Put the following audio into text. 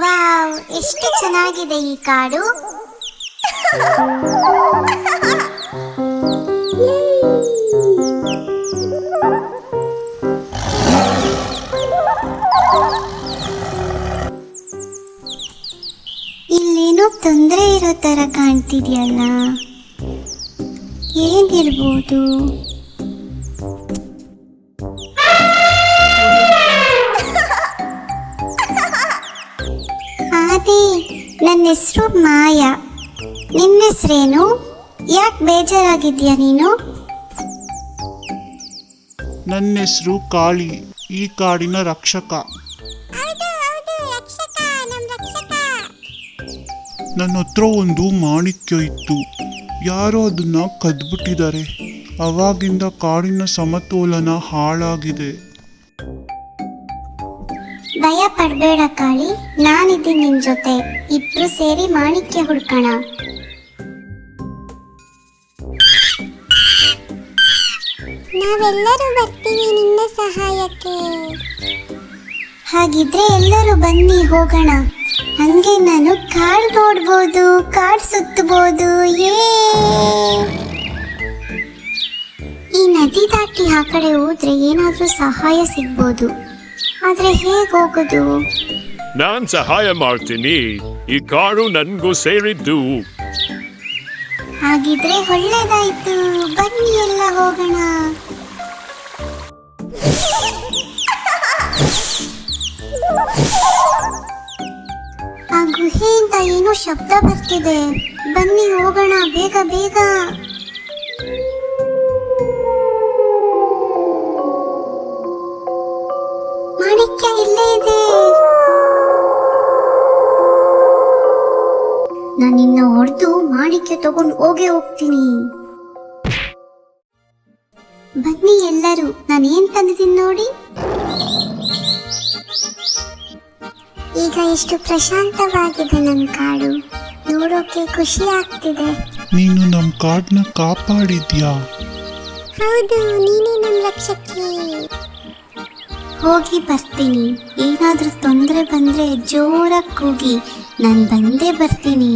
Wow ಎಷ್ಟು ಚೆನ್ನಾಗಿದೆ ಈ ಕಾಡು. ಇಲ್ಲೇನೋ ತೊಂದರೆ ಇರೋ ತರ ಕಾಣ್ತಿದ್ಯಲ್ಲ. ಏನಿರ್ಬೋದು? ನನ್ನ ಹೆಸರು ಮಾಯಾ. ನಿನ್ನ ಹೆಸರೇನು ಯಾಕೆ ಬೇಜಾರಾಗಿದ್ಯಾ ನೀನು? ನನ್ನ ಹೆಸರು ಕಾಳಿ ಈ ಕಾಡಿನ ರಕ್ಷಕ. ನನ್ನ ಹತ್ರ ಒಂದು ಮಾಣಿಕ್ಯ ಇತ್ತು. ಯಾರೋ ಅದನ್ನ ಕದ್ಬಿಟ್ಟಿದ್ದಾರೆ. ಅವಾಗಿಂದ ಕಾಡಿನ ಸಮತೋಲನ ಹಾಳಾಗಿದೆ. ಭಯ ಪಡ್ಬೇಡ ಕಾಳಿ. ನಾನಿದ್ದೀನಿ ನಿನ್ ಜೊತೆ. ಇಬ್ರು ಸೇರಿ ಮಾಣಿಕ್ಯ ಹುಡ್ಕೋಣ. ನಾವೆಲ್ಲರೂ ಬರ್ತೀವಿ ನಿನ್ನ ಸಹಾಯಕ್ಕೆ. ಹಾಗಿದ್ರೆ ಎಲ್ಲರೂ ಬನ್ನಿ ಹೋಗೋಣ. ಹಂಗೆ ನಾನು ಕಾಡ್ ನೋಡ್ಬೋದು ಕಾಡ್ ಸುತ್ತಬಹುದು ಏ ಈ ನದಿ ದಾಟಿ ಆ ಕಡೆ ಹೋದ್ರೆ ಏನಾದ್ರೂ ಸಹಾಯ ಸಿಗ್ಬೋದು. ಆದ್ರೆ ಹೇಗ್ ಹೋಗೋದು ನಾನ್ ಸಹಾಯ ಮಾಡ್ತೀನಿ. ಈ ಕಾರು ನನ್ಗೂ ಸೇರಿದ್ದು. ಹಾಗಿದ್ರೆ ಒಳ್ಳೇದಾಯ್ತು. ಬನ್ನಿ ಎಲ್ಲ ಹೋಗೋಣ. ಆ ಗುಹೆಯಿಂದ ಏನೋ ಶಬ್ದ ಬರ್ತಿದೆ. ಬನ್ನಿ ಹೋಗೋಣ ಬೇಗ ಬೇಗ. ಮಾಣಿಕ್ಯ ಇಲ್ಲೇ. ಇದೆ ನಾನು ನಿನ್ನ ಹೊಡೆದು ಮಾಣಿಕ್ಯ ತಗೊಂಡು ಹೋಗೇ ಹೋಗ್ತೀನಿ. ಬನ್ನಿ ಎಲ್ಲರೂ ನಾನು ಏನ್ ತಂದಿದ್ದೀನಿ ನೋಡಿ. ಈಗ ಎಷ್ಟು ಪ್ರಶಾಂತವಾಗಿದೆ ನನ್ನ ಕಾಡು. ನೋಡೋಕೆ ಖುಷಿ ಆಗ್ತಿದೆ. ನೀನು ನಮ್ಮ ಕಾಡನ್ನ ಕಾಪಾಡಿದ್ಯಾ? ಹೌದು ನೀನೇ ನಮ್ಮ ರಕ್ಷಕಿ ಹೋಗಿ ಬರ್ತೀನಿ. ಏನಾದರೂ ತೊಂದರೆ ಬಂದರೆ ಜೋರಾಗಿ ಕೂಗಿ ನಾನು ಬಂದೇ ಬರ್ತೀನಿ.